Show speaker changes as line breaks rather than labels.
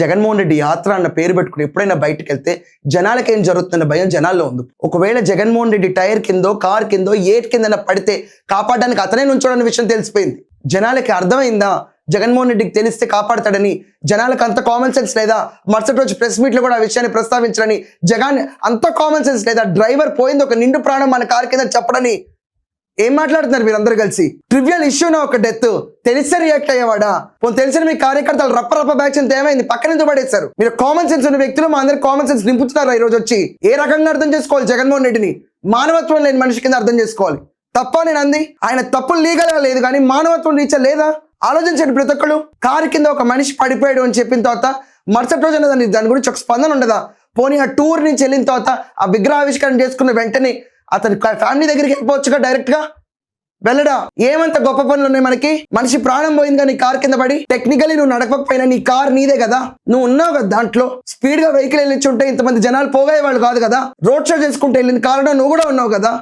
జగన్మోహన్ రెడ్డి యాత్ర అన్న పేరు పెట్టుకుని ఎప్పుడైనా బయటకు వెళ్తే జనాలకి ఏం జరుగుతున్న భయం జనాల్లో ఉంది. ఒకవేళ జగన్మోహన్ రెడ్డి టైర్ కిందో కార్ కిందో ఏట్ కింద పడితే కాపాడడానికి అతనే నుంచోడన్న విషయం తెలిసిపోయింది. జనాలకి అర్థమైందా? జగన్మోహన్ రెడ్డికి తెలిస్తే కాపాడతాడని జనాలకు అంత కామన్ సెన్స్ లేదా? మరుసటి రోజు ప్రెస్ మీట్లో కూడా ఆ విషయాన్ని ప్రస్తావించాలని జగన్ అంత కామన్ సెన్స్ లేదా? డ్రైవర్ పోయింది ఒక నిండు ప్రాణం మన కార్ కింద చెప్పడని ఏం మాట్లాడుతున్నారు మీరందరూ కలిసి? ట్రివియల్ ఇష్యూనా ఒక డెత్ తెలిసే రియాక్ట్ అయ్యేవాడా? పోనీ తెలిసిన మీ కార్యకర్తలు రప్ప రప్ప బ్యాక్స్ అంత ఏమైంది? పక్కన ఎందుకు పడేశారు? మీరు కామన్ సెన్స్ ఉన్న వ్యక్తులు మా అందరి కామన్ సెన్స్ నింపుతున్నారు ఈ రోజు వచ్చి? ఏ రకంగా అర్థం చేసుకోవాలి జగన్మోహన్ రెడ్డిని? మానవత్వం లేని మనిషి కింద అర్థం చేసుకోవాలి. తప్ప నేను అంది? ఆయన తప్పులు లీగల్గా లేదు కానీ మానవత్వం రీచా లేదా? ఆలోచించండి ప్రతి ఒక్కళ్ళు. కారు కింద ఒక మనిషి పడిపోయాడు అని చెప్పిన తర్వాత మరుసటి రోజు దాని దాని గురించి ఒక స్పందన ఉండదా? పోనీ ఆ టూర్ నుంచి వెళ్ళిన తర్వాత ఆ విగ్రహావిష్కరణ చేసుకున్న వెంటనే అతని ఫ్యామిలీ దగ్గరికి వెళ్ళిపోవచ్చుగా డైరెక్ట్గా? వెళ్ళడా? ఏమంత గొప్ప పనులు ఉన్నాయి మనకి? మనిషి ప్రాణం పోయిందిగా కానీ కార్ కింద పడి? టెక్నికలీ నువ్వు నడకపోయినా నీ కార్ నీదే కదా? నువ్వు ఉన్నావు కదా దాంట్లో? స్పీడ్గా వెహికల్ వెళ్ళించుంటే ఇంతమంది జనాలు పోగయ్యే వాళ్ళు కాదు కదా? రోడ్ షో చేసుకుంటే వెళ్ళిన కారులో నువ్వు కూడా ఉన్నావు కదా?